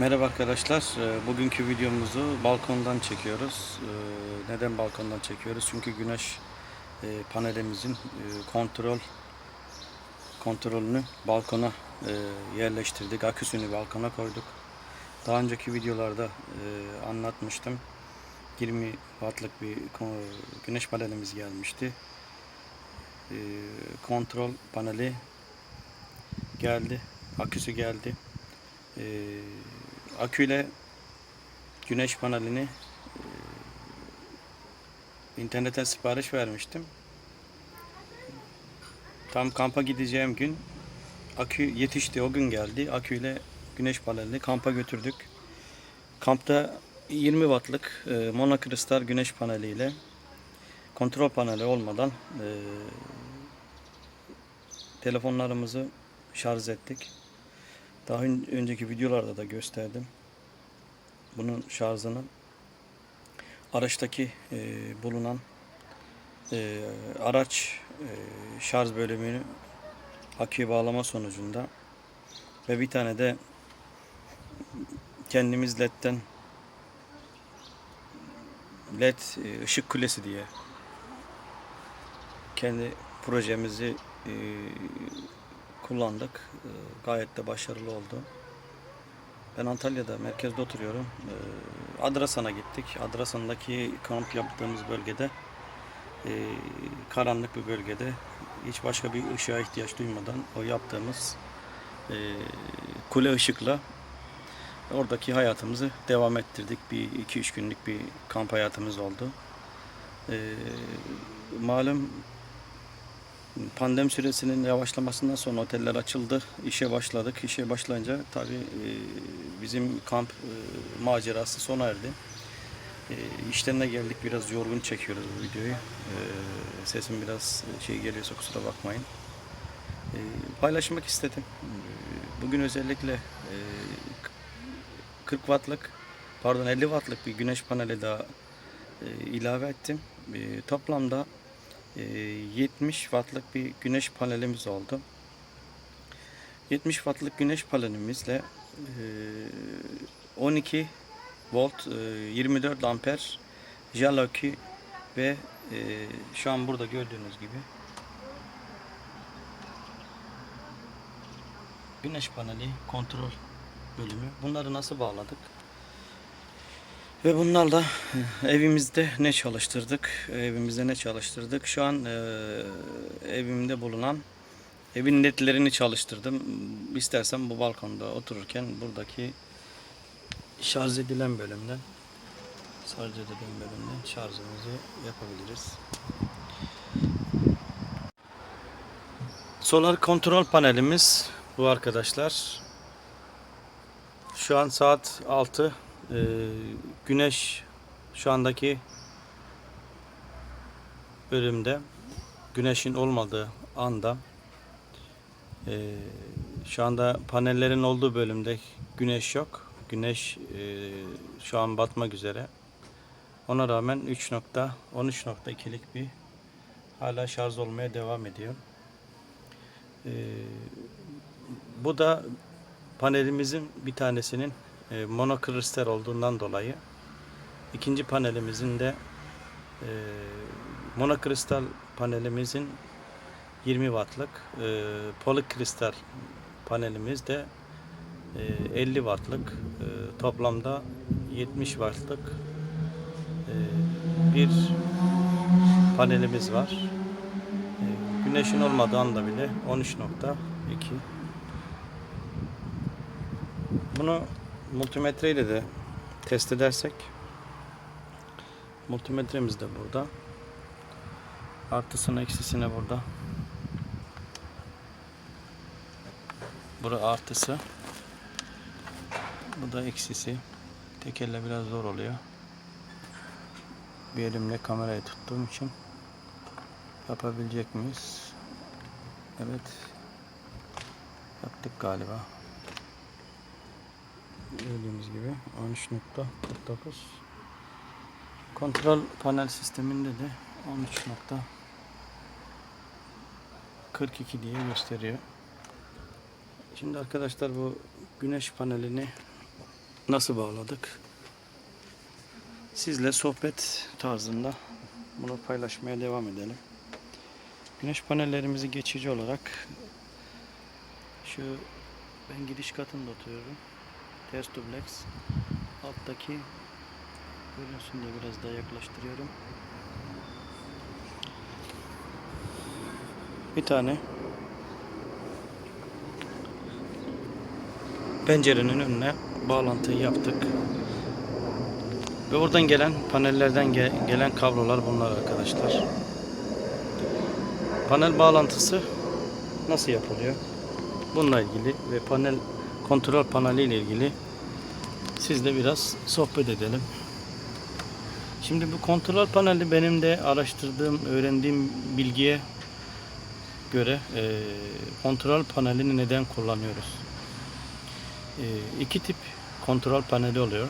Merhaba arkadaşlar. Ee, Bugünkü videomuzu balkondan çekiyoruz. Ee, Neden balkondan çekiyoruz? Çünkü güneş e, panelimizin e, kontrol kontrolünü balkona e, yerleştirdik. Aküsünü balkona koyduk. Daha önceki videolarda anlatmıştım. 20 wattlık bir güneş panelimiz gelmişti. Kontrol paneli geldi. Aküsü geldi. Ee, aküyle güneş panelini e, internetten sipariş vermiştim. Tam kampa gideceğim gün akü yetişti o gün geldi. Aküyle güneş panelini kampa götürdük. Kampta 20 wattlık e, monokristal güneş paneliyle kontrol paneli olmadan e, telefonlarımızı şarj ettik. Daha ön- önceki videolarda da gösterdim. Bunun şarjını araçtaki e, bulunan e, araç e, şarj bölümünü aküye bağlama sonucunda ve bir tane de kendimiz ledden led e, ışık kulesi diye kendi projemizi e, kullandık. Ee, Gayet de başarılı oldu. Ben Antalya'da merkezde oturuyorum. Ee, Adrasan'a gittik. Adrasan'daki kamp yaptığımız bölgede e, karanlık bir bölgede hiç başka bir ışığa ihtiyaç duymadan o yaptığımız e, kule ışıkla oradaki hayatımızı devam ettirdik. Bir iki üç günlük bir kamp hayatımız oldu. Ee, malum pandemi süresinin yavaşlamasından sonra oteller açıldı. İşe başladık. İşe başlayınca tabii e, bizim kamp e, macerası sona erdi. E, işlerine geldik. Biraz yorgun çekiyoruz bu videoyu. Sesim biraz şey geliyorsa kusura bakmayın. Paylaşmak istedim. Bugün özellikle e, 40 wattlık pardon 50 wattlık bir güneş paneli daha ilave ettim. Toplamda 70 wattlık bir güneş panelimiz oldu. 70 wattlık güneş panelimizle e, 12 volt e, 24 amper jalaki ve şu an burada gördüğünüz gibi güneş paneli kontrol bölümü. Bunları nasıl bağladık? Ve bunlarla e, evimizde ne çalıştırdık? Evimizde ne çalıştırdık? Şu an e, evimde bulunan evin netlerini çalıştırdım. İstersen bu balkonda otururken buradaki şarj edilen bölümden şarj edilen bölümden şarjımızı yapabiliriz. Solar kontrol panelimiz bu arkadaşlar. Şu an saat 6. Ee, güneş şu andaki bölümde güneşin olmadığı anda ee, şu anda panellerin olduğu bölümde güneş yok. Güneş ee, şu an batmak üzere. Ona rağmen 3.13.2'lik bir hala şarj olmaya devam ediyor. Ee, bu da panelimizin bir tanesinin e, monokristal olduğundan dolayı ikinci panelimizin de e, monokristal panelimizin 20 wattlık e, polikristal panelimiz de e, 50 wattlık e, toplamda 70 wattlık e, bir panelimiz var. E, güneşin olmadığı anda bile 13.2 bunu multimetre ile de test edersek multimetremiz de burada. Artısını eksisine burada. Bura artısı. Bu da eksisi. Tek elle biraz zor oluyor. Bir elimle kamerayı tuttuğum için yapabilecek miyiz? Evet. Yaptık galiba gördüğümüz gibi 13.49 kontrol panel sisteminde de 13.42 diye gösteriyor. Şimdi arkadaşlar bu güneş panelini nasıl bağladık? Sizle sohbet tarzında bunu paylaşmaya devam edelim. Güneş panellerimizi geçici olarak şu ben giriş katında oturuyorum. Ters dubleks. Alttaki görünsün diye biraz daha yaklaştırıyorum. Bir tane pencerenin önüne bağlantıyı yaptık. Ve oradan gelen panellerden ge- gelen kablolar bunlar arkadaşlar. Panel bağlantısı nasıl yapılıyor? Bununla ilgili ve panel kontrol paneli ile ilgili sizle biraz sohbet edelim. Şimdi bu kontrol paneli benim de araştırdığım, öğrendiğim bilgiye göre e, kontrol panelini neden kullanıyoruz? E, iki tip kontrol paneli oluyor.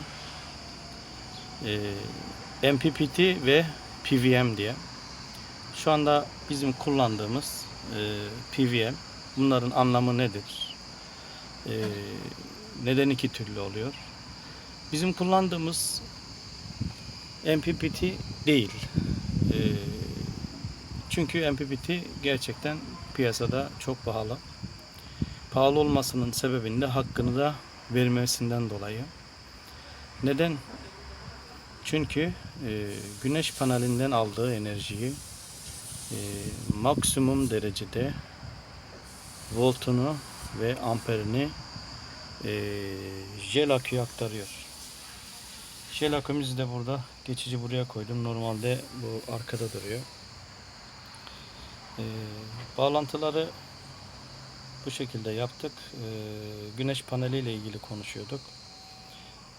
E, MPPT ve PWM diye. Şu anda bizim kullandığımız e, PWM. Bunların anlamı nedir? E, neden iki türlü oluyor? Bizim kullandığımız MPPT değil. E, çünkü MPPT gerçekten piyasada çok pahalı. Pahalı olmasının sebebini de hakkını da vermesinden dolayı. Neden? Çünkü e, güneş panelinden aldığı enerjiyi e, maksimum derecede voltunu ve amperini e, jel aküye aktarıyor. Jel akümüzü de burada geçici buraya koydum. Normalde bu arkada duruyor. E, bağlantıları bu şekilde yaptık. E, güneş paneli ile ilgili konuşuyorduk.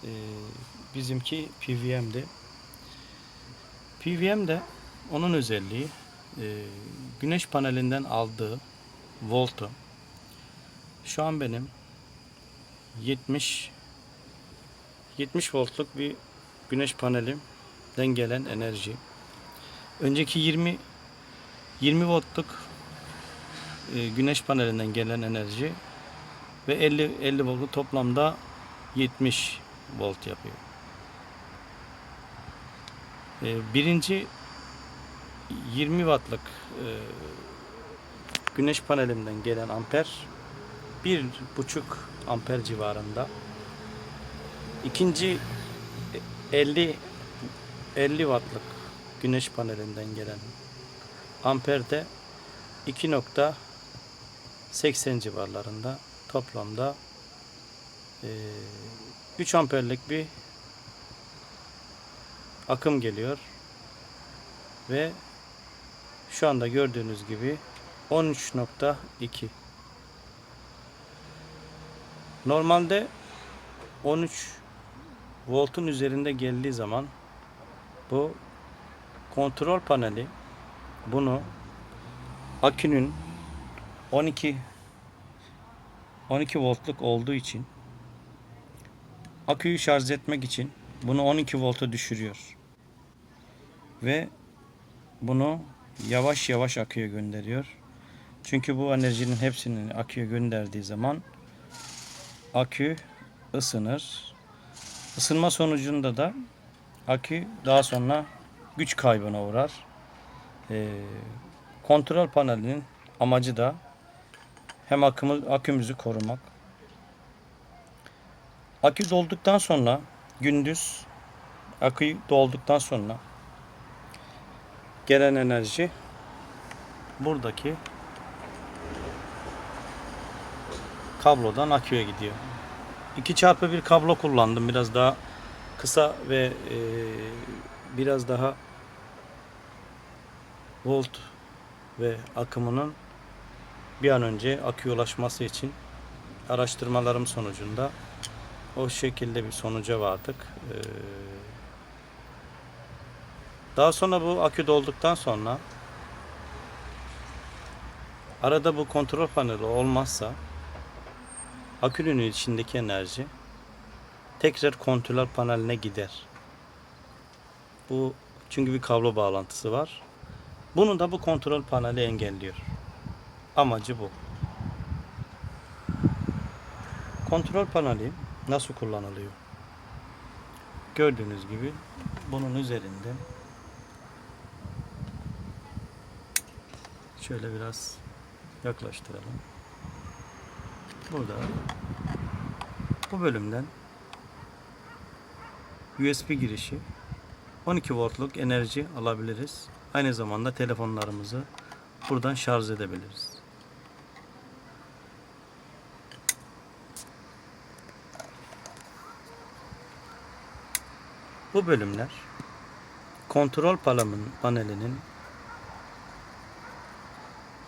E, bizimki PWM'di. PWM de onun özelliği e, güneş panelinden aldığı voltu şu an benim 70 70 voltluk bir güneş panelimden gelen enerji. Önceki 20 20 voltluk e, güneş panelinden gelen enerji ve 50 50 voltluk toplamda 70 volt yapıyor. E, birinci 20 wattlık e, güneş panelimden gelen amper bir buçuk amper civarında. İkinci 50 50 wattlık güneş panelinden gelen amper de 2.80 civarlarında toplamda e, 3 amperlik bir akım geliyor ve şu anda gördüğünüz gibi 13.2 Normalde 13 voltun üzerinde geldiği zaman bu kontrol paneli bunu akünün 12 12 voltluk olduğu için aküyü şarj etmek için bunu 12 volta düşürüyor. Ve bunu yavaş yavaş aküye gönderiyor. Çünkü bu enerjinin hepsini aküye gönderdiği zaman akü ısınır. Isınma sonucunda da akü daha sonra güç kaybına uğrar. Ee, kontrol panelinin amacı da hem akımı, akümüzü korumak. Akü dolduktan sonra gündüz akü dolduktan sonra gelen enerji buradaki kablodan aküye gidiyor. 2 çarpı bir kablo kullandım. Biraz daha kısa ve e, biraz daha volt ve akımının bir an önce aküye ulaşması için araştırmalarım sonucunda o şekilde bir sonuca vardık. Ee, daha sonra bu akü dolduktan sonra arada bu kontrol paneli olmazsa akünün içindeki enerji tekrar kontrol paneline gider. Bu çünkü bir kablo bağlantısı var. Bunu da bu kontrol paneli engelliyor. Amacı bu. Kontrol paneli nasıl kullanılıyor? Gördüğünüz gibi bunun üzerinde şöyle biraz yaklaştıralım. Burada bu bölümden USB girişi 12 voltluk enerji alabiliriz. Aynı zamanda telefonlarımızı buradan şarj edebiliriz. Bu bölümler kontrol palamın panelinin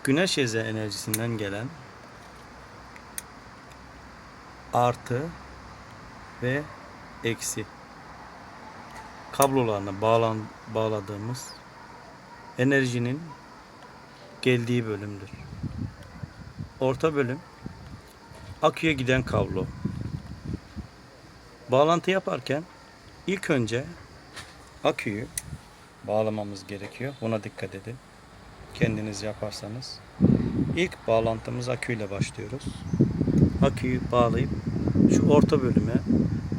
güneş enerjisinden gelen artı ve eksi kablolarına bağlan, bağladığımız enerjinin geldiği bölümdür. Orta bölüm aküye giden kablo. Bağlantı yaparken ilk önce aküyü bağlamamız gerekiyor. Buna dikkat edin. Kendiniz yaparsanız. İlk bağlantımız aküyle başlıyoruz. Aküyü bağlayıp şu orta bölüme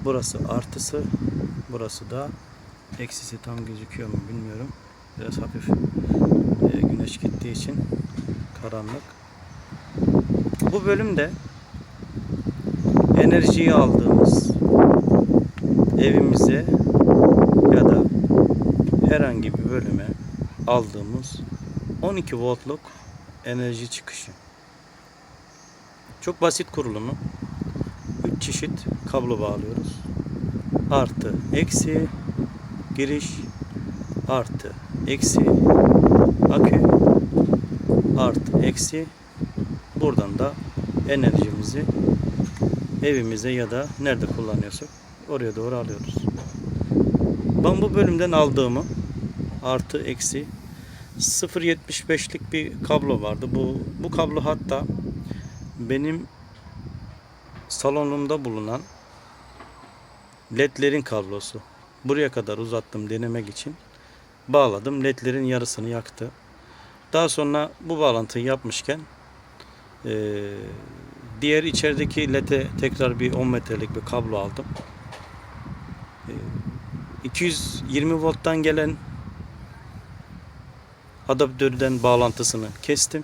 burası artısı burası da eksisi tam gözüküyor mu bilmiyorum. Biraz hafif e, güneş gittiği için karanlık. Bu bölümde enerjiyi aldığımız evimize ya da herhangi bir bölüme aldığımız 12 voltluk enerji çıkışı. Çok basit kurulumu. 3 çeşit kablo bağlıyoruz. Artı, eksi, giriş, artı, eksi, akü, artı, eksi. Buradan da enerjimizi evimize ya da nerede kullanıyorsak oraya doğru alıyoruz. Ben bu bölümden aldığımı artı eksi 0.75'lik bir kablo vardı. Bu bu kablo hatta benim salonumda bulunan ledlerin kablosu. Buraya kadar uzattım denemek için. Bağladım. Ledlerin yarısını yaktı. Daha sonra bu bağlantıyı yapmışken eee, diğer içerideki lede tekrar bir 10 metrelik bir kablo aldım. Eee, 220 volttan gelen adaptörden bağlantısını kestim.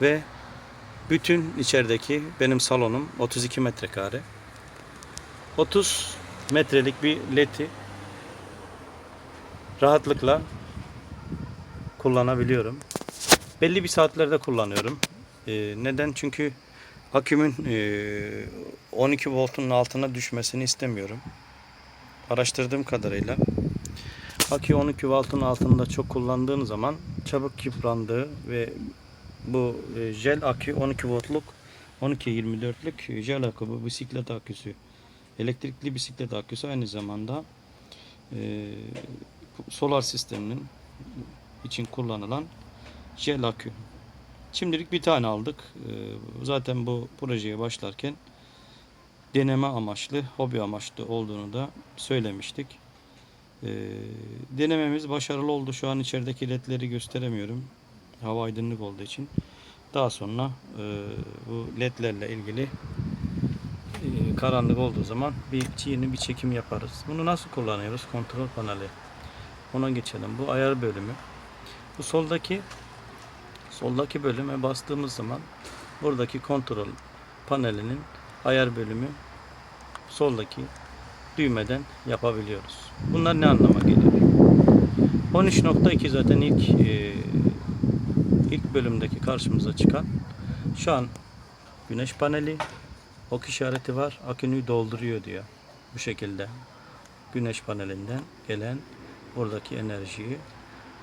Ve bütün içerideki benim salonum 32 metrekare. 30 metrelik bir ledi rahatlıkla kullanabiliyorum. Belli bir saatlerde kullanıyorum. Ee, neden? Çünkü akümün ee, 12 voltun altına düşmesini istemiyorum. Araştırdığım kadarıyla akü 12 voltun altında çok kullandığın zaman çabuk yıprandığı ve bu e, jel akü 12 voltluk 12-24'lük jel akü bu bisiklet aküsü elektrikli bisiklet aküsü aynı zamanda e, solar sisteminin için kullanılan jel akü. Şimdilik bir tane aldık. E, zaten bu projeye başlarken deneme amaçlı, hobi amaçlı olduğunu da söylemiştik. E, denememiz başarılı oldu. Şu an içerideki ledleri gösteremiyorum. Hava aydınlık olduğu için. Daha sonra e, bu ledlerle ilgili e, karanlık olduğu zaman bir yeni bir çekim yaparız. Bunu nasıl kullanıyoruz? Kontrol paneli. Ona geçelim. Bu ayar bölümü. Bu soldaki soldaki bölüme bastığımız zaman buradaki kontrol panelinin ayar bölümü soldaki düğmeden yapabiliyoruz. Bunlar ne anlama geliyor? 13.2 zaten ilk e, ilk bölümdeki karşımıza çıkan şu an güneş paneli ok işareti var. Akünü dolduruyor diyor. Bu şekilde güneş panelinden gelen buradaki enerjiyi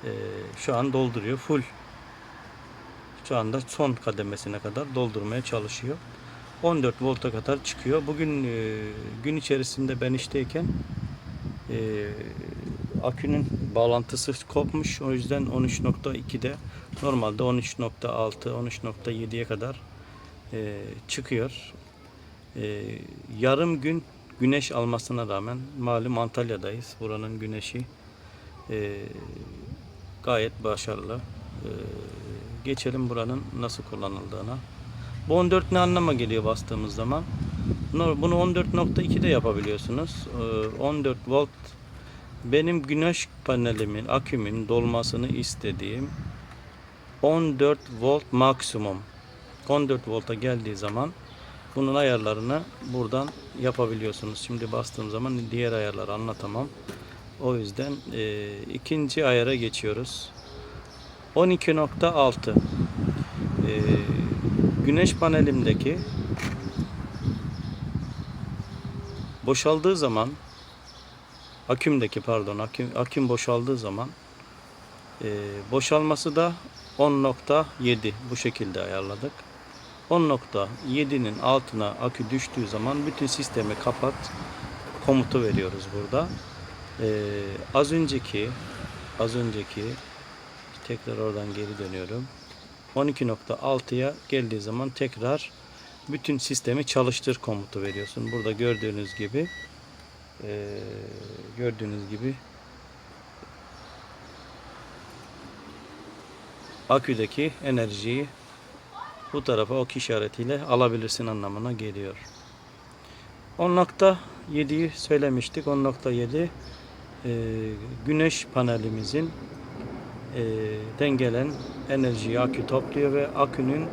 e, şu an dolduruyor. Full şu anda son kademesine kadar doldurmaya çalışıyor. 14 volta kadar çıkıyor. Bugün e, gün içerisinde ben işteyken e, akünün bağlantısı kopmuş. O yüzden 13.2'de normalde 13.6 13.7'ye kadar e, çıkıyor. E, yarım gün güneş almasına rağmen malum Antalya'dayız. Buranın güneşi e, gayet başarılı. E, geçelim buranın nasıl kullanıldığına. Bu 14 ne anlama geliyor bastığımız zaman? Bunu 14.2'de yapabiliyorsunuz. Ee, 14 volt benim güneş panelimin, akümün dolmasını istediğim 14 volt maksimum. 14 volta geldiği zaman bunun ayarlarını buradan yapabiliyorsunuz. Şimdi bastığım zaman diğer ayarları anlatamam. O yüzden e, ikinci ayara geçiyoruz. 12.6 e, güneş panelimdeki boşaldığı zaman akümdeki pardon aküm, aküm boşaldığı zaman e, boşalması da 10.7 bu şekilde ayarladık. 10.7'nin altına akü düştüğü zaman bütün sistemi kapat komutu veriyoruz burada. E, az önceki az önceki tekrar oradan geri dönüyorum. 12.6'ya geldiği zaman tekrar bütün sistemi çalıştır komutu veriyorsun. Burada gördüğünüz gibi eee, gördüğünüz gibi aküdeki enerjiyi bu tarafa ok işaretiyle alabilirsin anlamına geliyor. 10.7'yi söylemiştik. 10.7 eee, güneş panelimizin eee den gelen enerjiyi akü topluyor ve akünün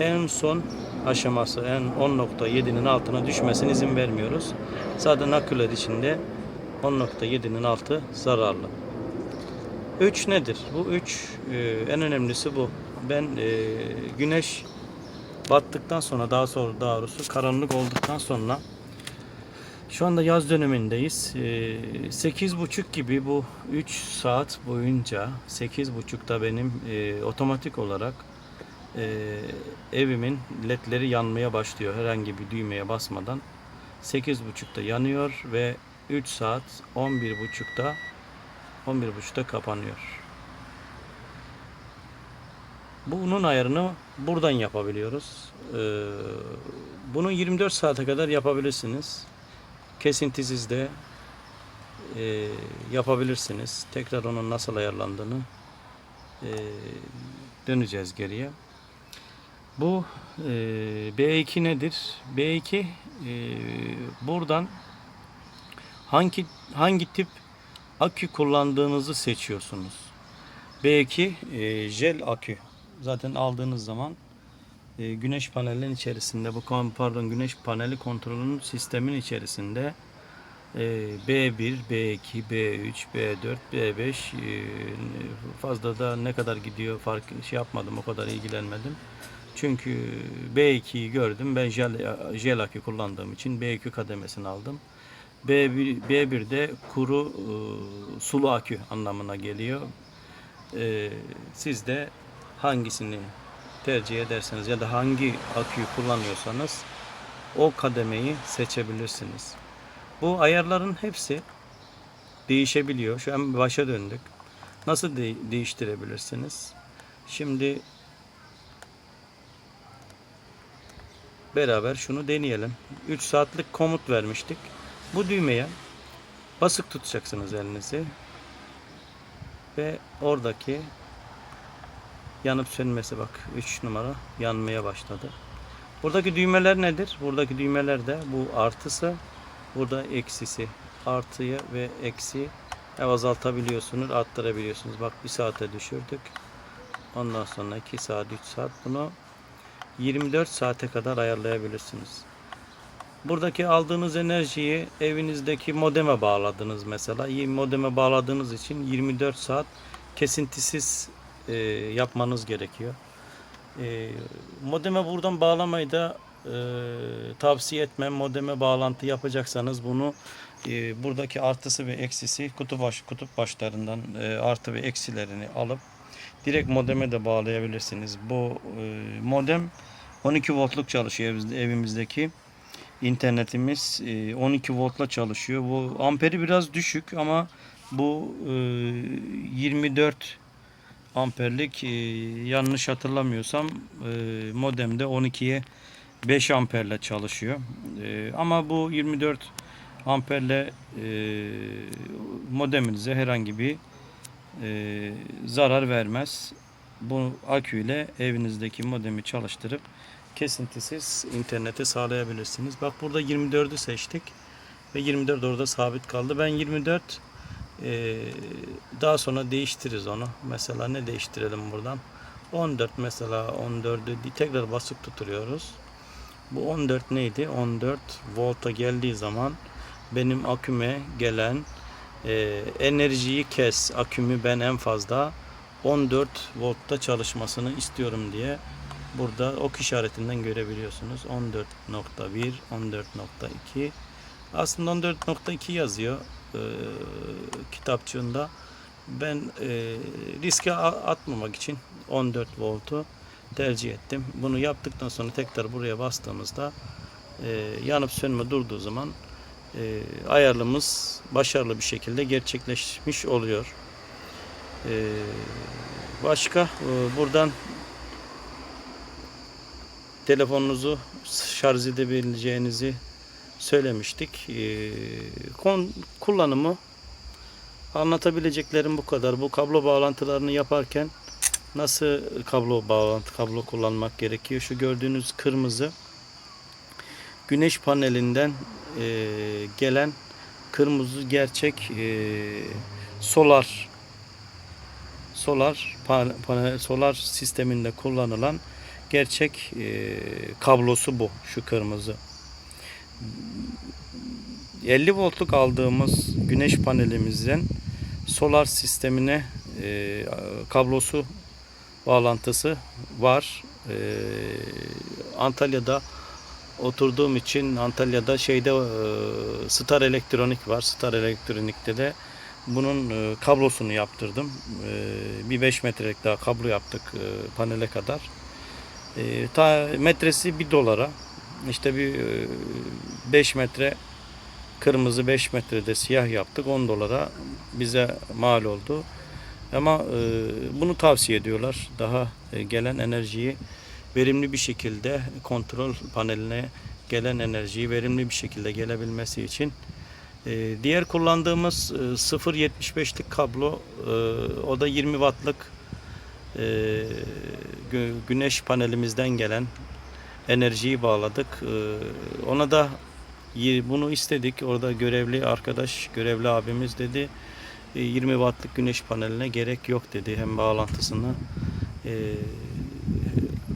en son aşaması en 10.7'nin altına düşmesine izin vermiyoruz. Zaten aküler içinde 10.7'nin altı zararlı. 3 nedir? Bu 3 en önemlisi bu. Ben e, güneş battıktan sonra daha sonra doğrusu karanlık olduktan sonra şu anda yaz dönemindeyiz. Ee, 8.30 gibi bu 3 saat boyunca 8.30'da benim e, otomatik olarak e, evimin ledleri yanmaya başlıyor. Herhangi bir düğmeye basmadan 8.30'da yanıyor ve 3 saat 11.30'da 11.30'da kapanıyor. Bunun ayarını buradan yapabiliyoruz. Ee, bunu 24 saate kadar yapabilirsiniz. Kesintisiz de e, yapabilirsiniz. Tekrar onun nasıl ayarlandığını e, döneceğiz geriye. Bu e, B2 nedir? B2 e, buradan hangi hangi tip akü kullandığınızı seçiyorsunuz. B2 e, jel akü. Zaten aldığınız zaman e, güneş panelinin içerisinde bu pardon güneş paneli kontrolünün sistemin içerisinde e, B1, B2, B3, B4, B5 e, fazla da ne kadar gidiyor fark şey yapmadım o kadar ilgilenmedim. Çünkü B2'yi gördüm. Ben jel, jel akü kullandığım için B2 kademesini aldım. B1, B1'de kuru e, sulu akü anlamına geliyor. E, siz de hangisini tercih ederseniz ya da hangi aküyü kullanıyorsanız o kademeyi seçebilirsiniz. Bu ayarların hepsi değişebiliyor. Şu an başa döndük. Nasıl de- değiştirebilirsiniz? Şimdi beraber şunu deneyelim. 3 saatlik komut vermiştik. Bu düğmeye basık tutacaksınız elinizi. Ve oradaki yanıp sönmesi bak 3 numara yanmaya başladı. Buradaki düğmeler nedir? Buradaki düğmeler de bu artısı, burada eksisi. Artıyı ve eksi azaltabiliyorsunuz, arttırabiliyorsunuz. Bak bir saate düşürdük. Ondan sonra 2 saat, 3 saat bunu 24 saate kadar ayarlayabilirsiniz. Buradaki aldığınız enerjiyi evinizdeki modeme bağladınız mesela. Modeme bağladığınız için 24 saat kesintisiz e, yapmanız gerekiyor. E, modeme buradan bağlamayı da e, tavsiye etmem. Modeme bağlantı yapacaksanız bunu e, buradaki artısı ve eksisi kutu baş kutup başlarından e, artı ve eksilerini alıp direkt modeme de bağlayabilirsiniz. Bu e, modem 12 voltluk çalışıyor evimizde- evimizdeki internetimiz e, 12 voltla çalışıyor. Bu amperi biraz düşük ama bu e, 24 amperlik e, yanlış hatırlamıyorsam e, modemde 12'ye 5 amperle çalışıyor. E, ama bu 24 amperle e, modeminize herhangi bir e, zarar vermez. Bu aküyle evinizdeki modemi çalıştırıp kesintisiz interneti sağlayabilirsiniz. Bak burada 24'ü seçtik ve 24 orada sabit kaldı. Ben 24 e, daha sonra değiştiririz onu. Mesela ne değiştirelim buradan? 14 mesela 14'ü tekrar basıp tutuyoruz. Bu 14 neydi? 14 volta geldiği zaman benim aküme gelen e, enerjiyi kes. Akümü ben en fazla 14 voltta çalışmasını istiyorum diye burada ok işaretinden görebiliyorsunuz. 14.1, 14.2 aslında 14.2 yazıyor e, kitapçığında. Ben e, riske atmamak için 14 voltu tercih ettim. Bunu yaptıktan sonra tekrar buraya bastığımızda e, yanıp sönme durduğu zaman e, ayarımız başarılı bir şekilde gerçekleşmiş oluyor. E, başka e, buradan telefonunuzu şarj edebileceğinizi söylemiştik. E, kon, kullanımı anlatabileceklerim bu kadar. Bu kablo bağlantılarını yaparken nasıl kablo bağlantı kablo kullanmak gerekiyor? Şu gördüğünüz kırmızı güneş panelinden e, gelen kırmızı gerçek e, solar solar pan- panel solar sisteminde kullanılan gerçek e, kablosu bu şu kırmızı. 50 voltluk aldığımız güneş panelimizden solar sistemine e, kablosu bağlantısı var. E, Antalya'da oturduğum için Antalya'da şeyde e, Star Elektronik var. Star Elektronik'te de bunun e, kablosunu yaptırdım. E, bir 5 metrelik daha kablo yaptık e, panele kadar. E, ta metresi 1 dolara. İşte bir 5 metre kırmızı 5 metrede siyah yaptık 10 dolara bize mal oldu. Ama e, bunu tavsiye ediyorlar. Daha e, gelen enerjiyi verimli bir şekilde kontrol paneline gelen enerjiyi verimli bir şekilde gelebilmesi için e, diğer kullandığımız e, 0.75'lik kablo e, o da 20 wattlık e, gü- güneş panelimizden gelen enerjiyi bağladık. E, ona da bunu istedik. Orada görevli arkadaş, görevli abimiz dedi e, 20 wattlık güneş paneline gerek yok dedi. Hem bağlantısını e,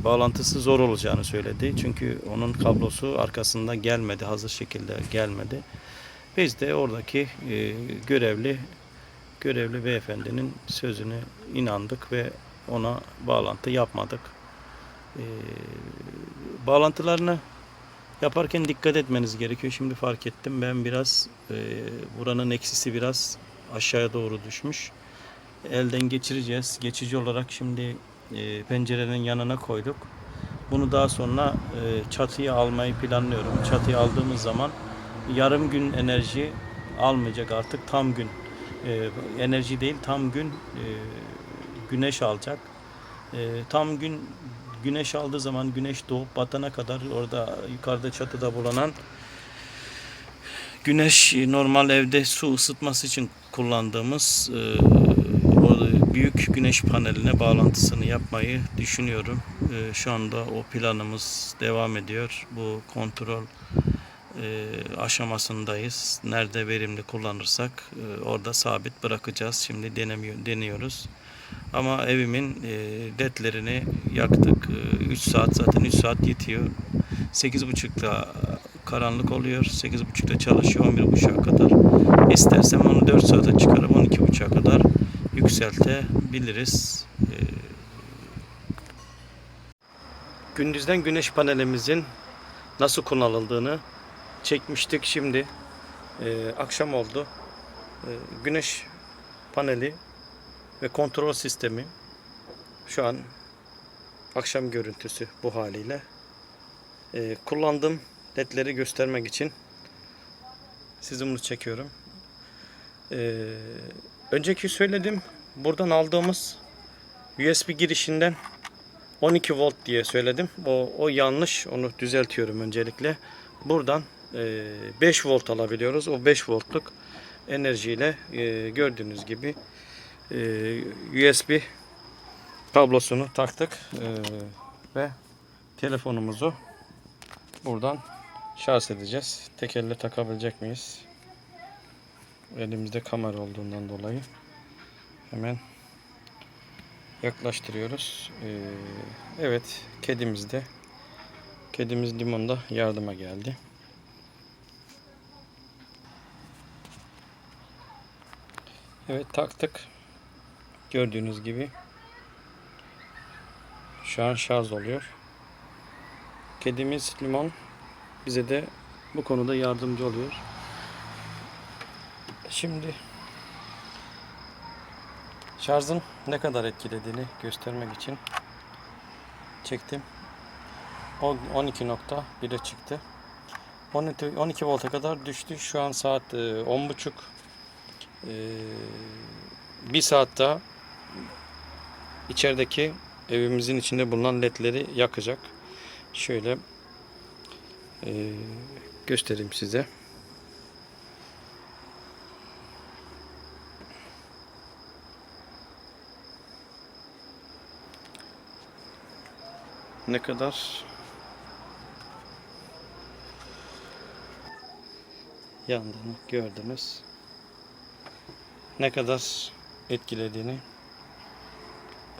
bağlantısı zor olacağını söyledi. Çünkü onun kablosu arkasında gelmedi. Hazır şekilde gelmedi. Biz de oradaki e, görevli görevli beyefendinin sözüne inandık ve ona bağlantı yapmadık. E, bağlantılarını yaparken dikkat etmeniz gerekiyor. Şimdi fark ettim ben biraz e, buranın eksisi biraz aşağıya doğru düşmüş. Elden geçireceğiz. Geçici olarak şimdi e, pencerenin yanına koyduk. Bunu daha sonra e, çatıya almayı planlıyorum. Çatıya aldığımız zaman yarım gün enerji almayacak artık tam gün e, enerji değil tam gün e, güneş alacak. E, tam gün güneş aldığı zaman güneş doğup batana kadar orada yukarıda çatıda bulunan güneş normal evde su ısıtması için kullandığımız e, büyük güneş paneline bağlantısını yapmayı düşünüyorum. E, şu anda o planımız devam ediyor. Bu kontrol e, aşamasındayız. Nerede verimli kullanırsak e, orada sabit bırakacağız. Şimdi denemiyor, deniyoruz. Ama evimin e, ledlerini yaktık. 3 saat zaten 3 saat yetiyor. 8.30'da karanlık oluyor. 8.30'da çalışıyor 11.30'a kadar. İstersem onu 4 saate çıkarıp 12.30'a kadar yükseltebiliriz. E, gündüzden güneş panelimizin nasıl kullanıldığını çekmiştik şimdi. e, akşam oldu. E, güneş paneli ve kontrol sistemi şu an akşam görüntüsü bu haliyle. E, kullandığım ledleri göstermek için sizi bunu çekiyorum. E, önceki söyledim. Buradan aldığımız USB girişinden 12 volt diye söyledim. O, o yanlış. Onu düzeltiyorum öncelikle. Buradan e, 5 volt alabiliyoruz. O 5 voltluk enerjiyle e, gördüğünüz gibi e, USB kablosunu taktık e, ve telefonumuzu buradan şarj edeceğiz. Tek elle takabilecek miyiz? Elimizde kamera olduğundan dolayı hemen yaklaştırıyoruz. Ee, evet, kedimiz de kedimiz limon da yardıma geldi. Evet taktık. Gördüğünüz gibi şu an şarj oluyor. Kedimiz limon bize de bu konuda yardımcı oluyor. Şimdi şarjın ne kadar etkilediğini göstermek için çektim. O 12.1'e çıktı. 12, 12 volta kadar düştü. Şu an saat e, 10.30. E, bir saat daha içerideki evimizin içinde bulunan ledleri yakacak. Şöyle e, göstereyim size. Ne kadar yandığını gördünüz. Ne kadar etkilediğini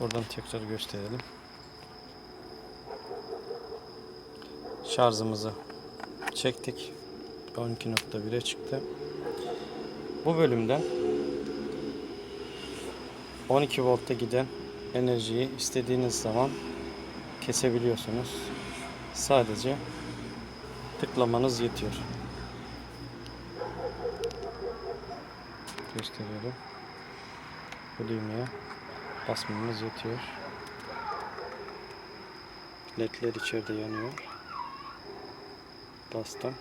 buradan tekrar gösterelim. Şarjımızı çektik. 12.1'e çıktı. Bu bölümden 12 voltta giden enerjiyi istediğiniz zaman kesebiliyorsunuz. Sadece tıklamanız yetiyor. Gösteriyorum. Bu düğmeye basmamız yetiyor. Ledler içeride yanıyor. Bastım.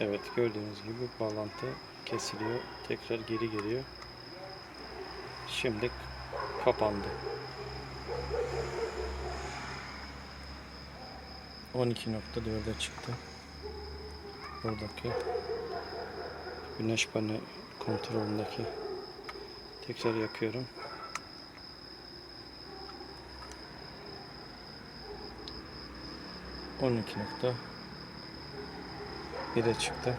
Evet gördüğünüz gibi bağlantı kesiliyor. Tekrar geri geliyor. Şimdi kapandı. 12.4'e çıktı. Buradaki güneş panel kontrolündeki tekrar yakıyorum. On iki nokta bire çıktı.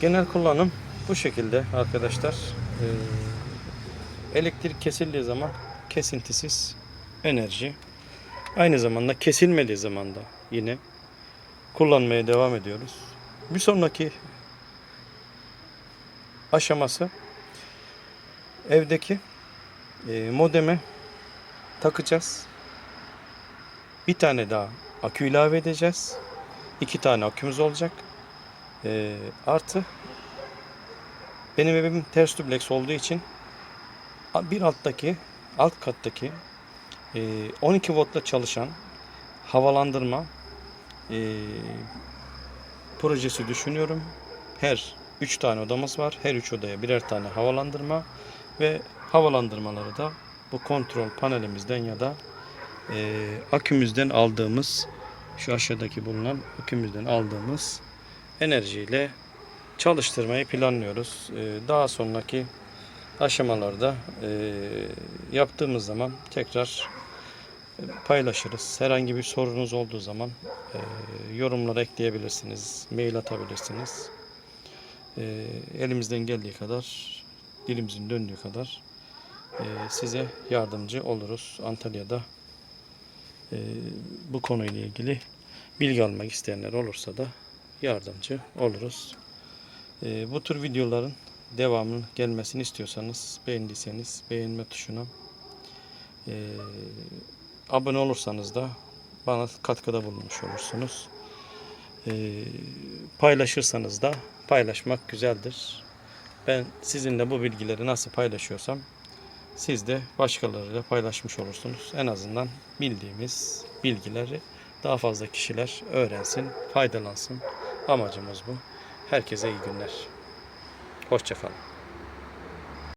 Genel kullanım bu şekilde arkadaşlar. Ee, elektrik kesildiği zaman kesintisiz enerji. Aynı zamanda kesilmediği zaman da yine kullanmaya devam ediyoruz. Bir sonraki aşaması evdeki e, modeme takacağız. Bir tane daha akü ilave edeceğiz. İki tane akümüz olacak. E, artı benim evim ters dubleks olduğu için bir alttaki alt kattaki e, 12 voltla çalışan havalandırma e, projesi düşünüyorum. Her 3 tane odamız var. Her 3 odaya birer tane havalandırma ve havalandırmaları da bu kontrol panelimizden ya da e, akümüzden aldığımız şu aşağıdaki bulunan akümüzden aldığımız enerjiyle çalıştırmayı planlıyoruz. E, daha sonraki aşamalarda e, yaptığımız zaman tekrar paylaşırız. Herhangi bir sorunuz olduğu zaman e, yorumlara ekleyebilirsiniz, mail atabilirsiniz. E, elimizden geldiği kadar, dilimizin döndüğü kadar e, size yardımcı oluruz. Antalya'da e, bu konuyla ilgili bilgi almak isteyenler olursa da yardımcı oluruz. E, bu tür videoların devamının gelmesini istiyorsanız beğendiyseniz beğenme tuşuna e, abone olursanız da bana katkıda bulunmuş olursunuz. E, paylaşırsanız da paylaşmak güzeldir. Ben sizinle bu bilgileri nasıl paylaşıyorsam siz de başkalarıyla paylaşmış olursunuz. En azından bildiğimiz bilgileri daha fazla kişiler öğrensin, faydalansın. Amacımız bu. Herkese iyi günler. Hoşçakalın.